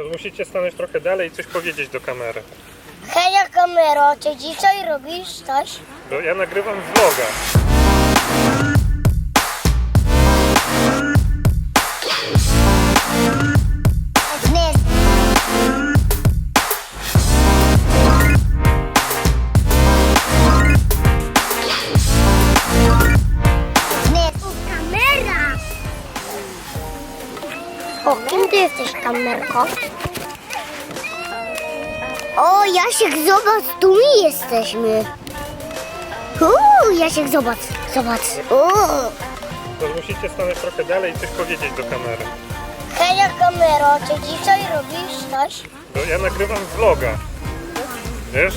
Tylko musicie stanąć trochę dalej i coś powiedzieć do kamery. Heja kamero, czy dzisiaj robisz coś? Bo ja nagrywam vloga. Jesteś, kamerko? O, Jasiek, zobacz, tu my jesteśmy. Uuu, Jasiek, zobacz, zobacz. Uuu. To musicie stanąć trochę dalej i coś powiedzieć do kamery. Heja kamero, czy dzisiaj robisz coś? Bo ja nagrywam vloga. Wiesz?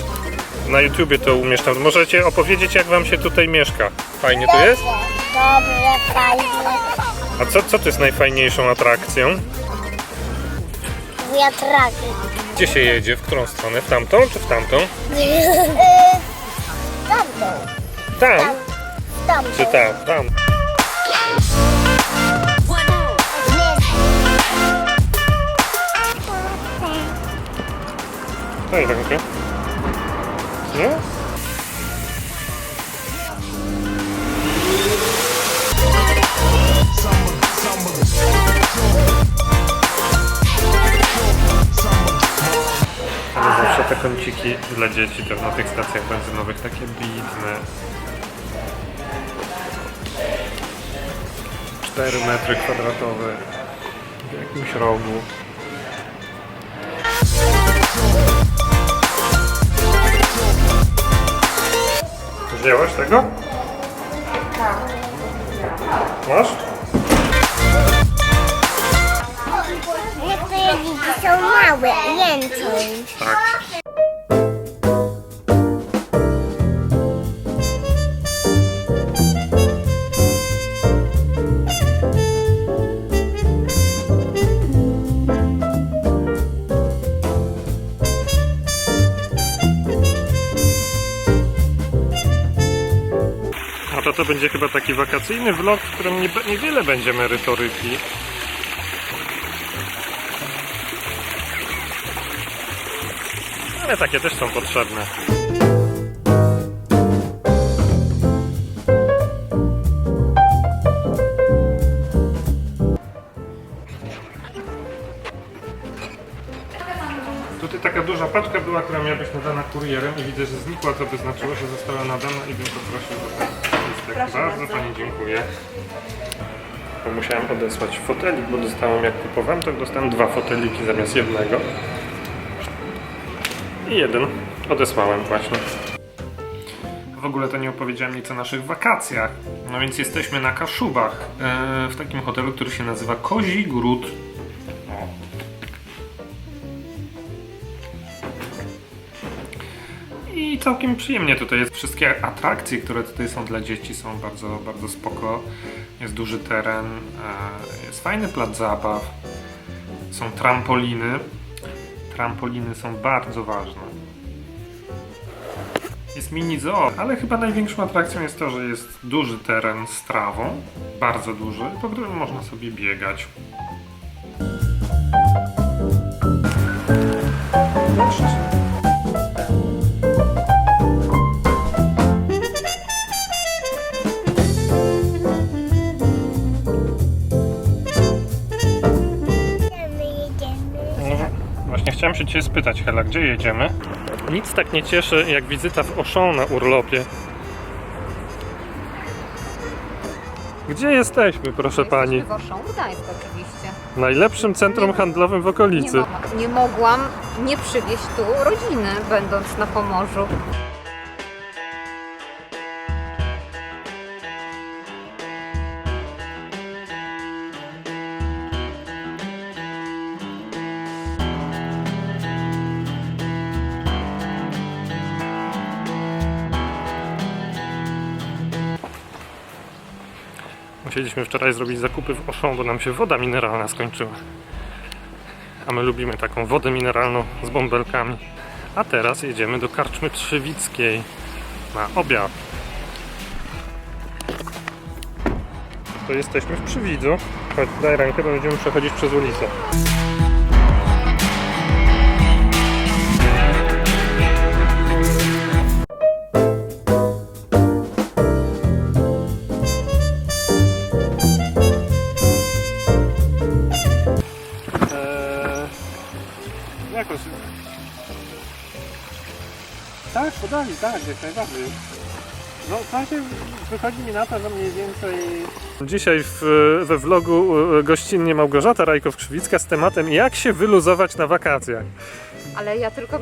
Na YouTubie to umieszczam. Możecie opowiedzieć, jak wam się tutaj mieszka. Fajnie tu jest? Dobrze, fajnie. A co, co tu jest najfajniejszą atrakcją? Wiatraki. Gdzie się jedzie? W którą stronę? W tamtą czy w tamtą? Tamtą, Tam tamtą. czy tam? Tam. Daj rękę. Nie? Zawsze te kąciki dla dzieci też na tych stacjach benzynowych takie biedne. 4 metry kwadratowe w jakimś rogu. Wzięłaś tego? Masz? Są małe, więcej. Tak. No to to będzie chyba taki wakacyjny vlog, w którym nie, niewiele będzie merytoryki. Ale takie też są potrzebne. Tutaj taka duża paczka była, która miała być nadana kurierem i widzę, że znikła, co by znaczyło, że została nadana i bym poprosił o ten listek. Bardzo Pani dziękuję. Bo musiałem odesłać fotelik, bo dostałem, jak kupowałem, to dostałem dwa foteliki zamiast jednego. I jeden odesłałem właśnie. W ogóle to nie opowiedziałem nic o naszych wakacjach. No więc jesteśmy na Kaszubach, e, w takim hotelu, który się nazywa Kozi Gród. I całkiem przyjemnie tutaj jest. Wszystkie atrakcje, które tutaj są dla dzieci są bardzo, bardzo spoko. Jest duży teren, e, jest fajny plac zabaw, są trampoliny. Trampoliny są bardzo ważne. Jest mini zoo, ale chyba największą atrakcją jest to, że jest duży teren z trawą, bardzo duży, po którym można sobie biegać. My właśnie chciałem się Cię spytać, Hela, gdzie jedziemy? Nic tak nie cieszy jak wizyta w Auchan na urlopie. Gdzie jesteśmy, proszę Pani? W Auchan, Gdańsk oczywiście. Najlepszym centrum handlowym w Nie, okolicy. mo- nie mogłam nie przywieźć tu rodziny, będąc na Pomorzu. Musieliśmy wczoraj zrobić zakupy w Auchan, bo nam się woda mineralna skończyła. A my lubimy taką wodę mineralną z bąbelkami. A teraz jedziemy do Karczmy Trzywickiej na obiad. To jesteśmy w Przywidzu. Chodź, daj rękę, będziemy przechodzić przez ulicę. Jakoś. Tak, podali, tak, jak najbardziej. No, w razie wychodzi mi na to, że mniej więcej... Dzisiaj w, we vlogu gościnnie Małgorzata Rajkow-Krzywicka z tematem jak się wyluzować na wakacjach. Ale ja tylko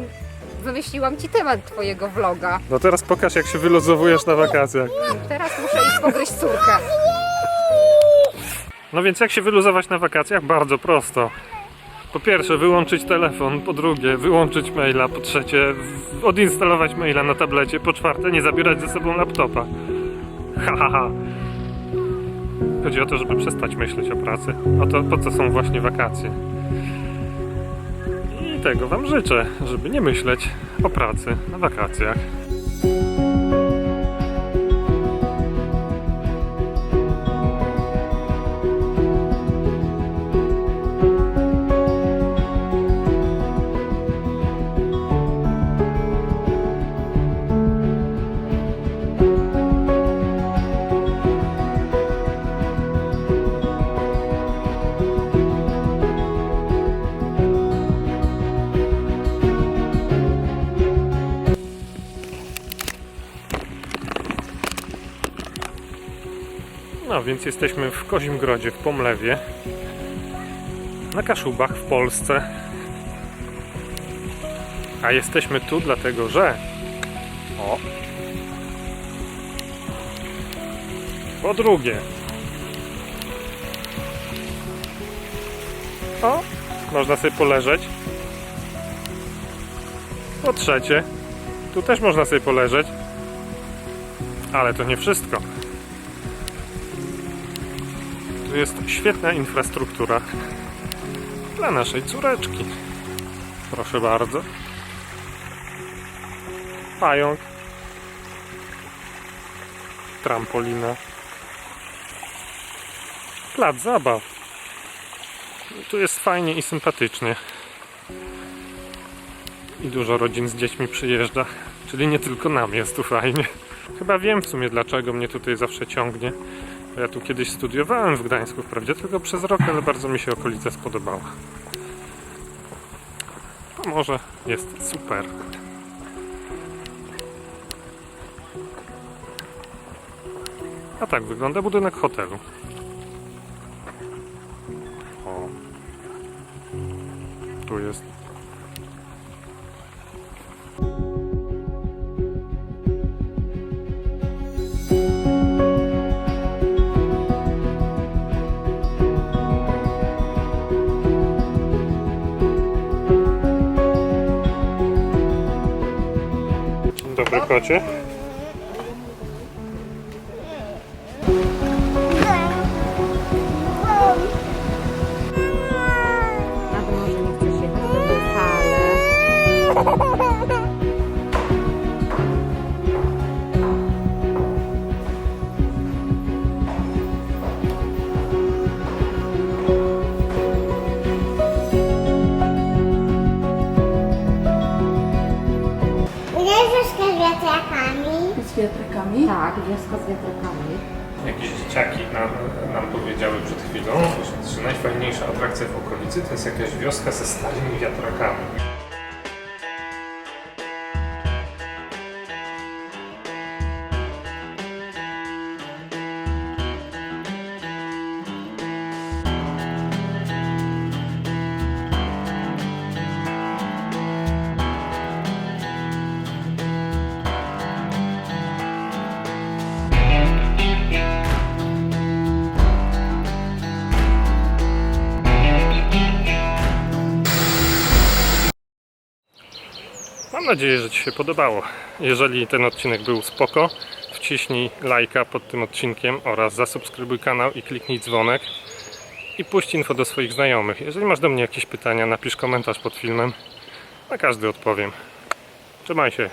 wymyśliłam ci temat twojego vloga. No teraz pokaż jak się wyluzowujesz na wakacjach. Teraz muszę iść pogryźć córkę. No więc jak się wyluzować na wakacjach? Bardzo prosto. Po pierwsze, wyłączyć telefon, po drugie, wyłączyć maila, po trzecie, odinstalować maila na tablecie, po czwarte, nie zabierać ze sobą laptopa. Ha, ha, ha. Chodzi o to, żeby przestać myśleć o pracy. O to, po co są właśnie wakacje. I tego Wam życzę, żeby nie myśleć o pracy na wakacjach. Więc jesteśmy w Kozimgrodzie, w Pomlewie, na Kaszubach w Polsce. A jesteśmy tu dlatego, że... O! Po drugie... O! Można sobie poleżeć. Po trzecie... Tu też można sobie poleżeć. Ale to nie wszystko. Tu jest świetna infrastruktura dla naszej córeczki. Proszę bardzo. Pająk. Trampolina. Plac zabaw. Tu jest fajnie i sympatycznie. I dużo rodzin z dziećmi przyjeżdża. Czyli nie tylko nam jest tu fajnie. Chyba wiem w sumie dlaczego mnie tutaj zawsze ciągnie. Ja tu kiedyś studiowałem w Gdańsku, wprawdzie tylko przez rok, ale bardzo mi się okolica spodobała. A może jest super. A tak wygląda budynek hotelu. O. Tu jest. Bekocie? Tak, z wiatrakami. Jakieś dzieciaki nam, nam powiedziały przed chwilą, że najfajniejsza atrakcja w okolicy to jest jakaś wioska ze starymi wiatrakami. Mam nadzieję, że Ci się podobało. Jeżeli ten odcinek był spoko, wciśnij lajka pod tym odcinkiem oraz zasubskrybuj kanał i kliknij dzwonek i puść info do swoich znajomych. Jeżeli masz do mnie jakieś pytania, napisz komentarz pod filmem. Na każdy odpowiem. Trzymaj się.